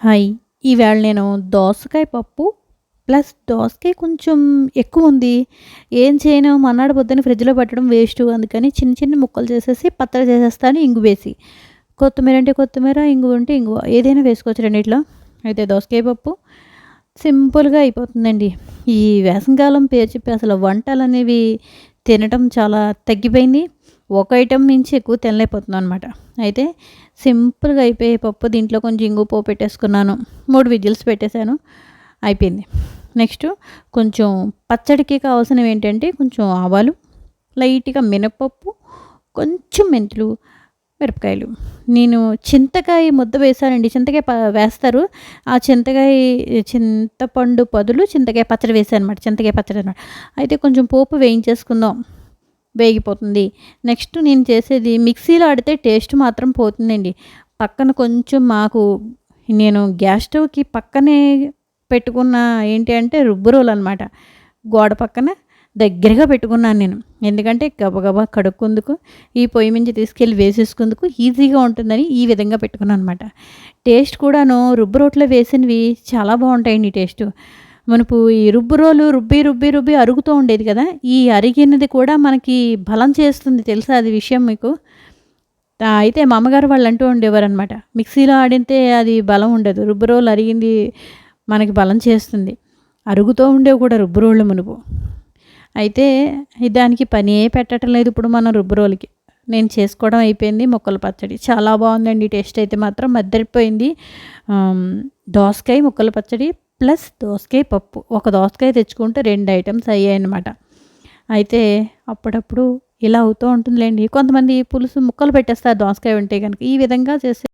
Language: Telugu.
హాయ్. ఈవేళ నేను దోసకాయ పప్పు ప్లస్ దోసకాయ కొంచెం ఎక్కువ ఉంది. ఏం చేయను? మన్నాడు పొద్దున్న ఫ్రిడ్జ్లో పెట్టడం వేస్ట్ అందుకని చిన్న చిన్న ముక్కలు చేసేసి పచ్చడి చేసేస్తాను ఇంగు వేసి. కొత్తిమీర అంటే కొత్తిమీర ఇంగు ఉంటే ఇంగు. ఏదైనా వేసుకోవచ్చు రెండిట్లో. అయితే దోసకాయ పప్పు సింపుల్గా అయిపోతుందండి. ఈ వేసంకాలం పేరు చెప్పి అసలు వంటలు అనేవి తినడం చాలా తగ్గిపోయింది. ఒక ఐటెం నుంచి ఎక్కువ తినలేకపోతున్నాను అనమాట అయితే సింపుల్గా అయిపోయే పప్పు దీంట్లో కొంచెం ఇంగు పో పెట్టేసుకున్నాను. మూడు విజిల్స్ పెట్టేశాను. అయిపోయింది. నెక్స్ట్ కొంచెం పచ్చడికి కావాల్సినవి ఏంటంటే కొంచెం ఆవాలు లైట్గా మినపప్పు కొంచెం మెంతులు మిరపకాయలు. నేను చింతకాయ ముద్ద వేశానండి. చింతకాయ ప వేస్తారు. ఆ చింతకాయ చింతపండు పదులు చింతకాయ పచ్చడి వేసాను అనమాట చింతకాయ పచ్చడి అనమాట అయితే కొంచెం పోపు వేయించేసుకుందాం. వేగిపోతుంది. నెక్స్ట్ నేను చేసేది మిక్సీలో ఆడితే టేస్ట్ మాత్రం పోతుందండి. పక్కన కొంచెం మాకు నేను గ్యాస్ స్టవ్కి పక్కనే పెట్టుకున్న ఏంటి అంటే రుబ్బురోలు అనమాట గోడ పక్కన దగ్గరగా పెట్టుకున్నాను నేను. ఎందుకంటే గబగబా కడుక్కుందుకు ఈ పొయ్యి మించి తీసుకెళ్ళి వేసేసుకుందుకు ఈజీగా ఉంటుందని ఈ విధంగా పెట్టుకున్నాను అనమాట టేస్ట్ కూడాను రుబ్బు రోట్లో వేసినవి చాలా బాగుంటాయండి టేస్ట్. మనకు ఈ రుబ్బు రోలు రుబ్బి రుబ్బి రుబ్బి అరుగుతూ ఉండేది కదా? ఈ అరిగినది కూడా మనకి బలం చేస్తుంది తెలుసా? అది విషయం మీకు. అయితే మా అమ్మగారు వాళ్ళు అంటూ ఉండేవారు అనమాట మిక్సీలో ఆడితే అది బలం ఉండదు. రుబ్బు రోలు అరిగింది మనకి బలం చేస్తుంది. అరుగుతూ ఉండేవి కూడా రుబ్బు రోళ్ళు మునుపు. అయితే దానికి పని పెట్టడం లేదు ఇప్పుడు మనం రుబ్బు రోలుకి. నేను చేసుకోవడం అయిపోయింది మొక్కల పచ్చడి. చాలా బాగుందండి టేస్ట్ అయితే మాత్రం మద్దరిపోయింది. దోసకాయ ముక్కల పచ్చడి ప్లస్ దోసకాయ పప్పు. ఒక దోసకాయ తెచ్చుకుంటే రెండు ఐటమ్స్ అయ్యాయి అన్నమాట అయితే అప్పుడప్పుడు ఇలా అవుతూ ఉంటుందిలేండి. కొంతమంది పులుసు ముక్కలు పెట్టేస్తారు దోసకాయ ఉంటే కనుక ఈ విధంగా చేసే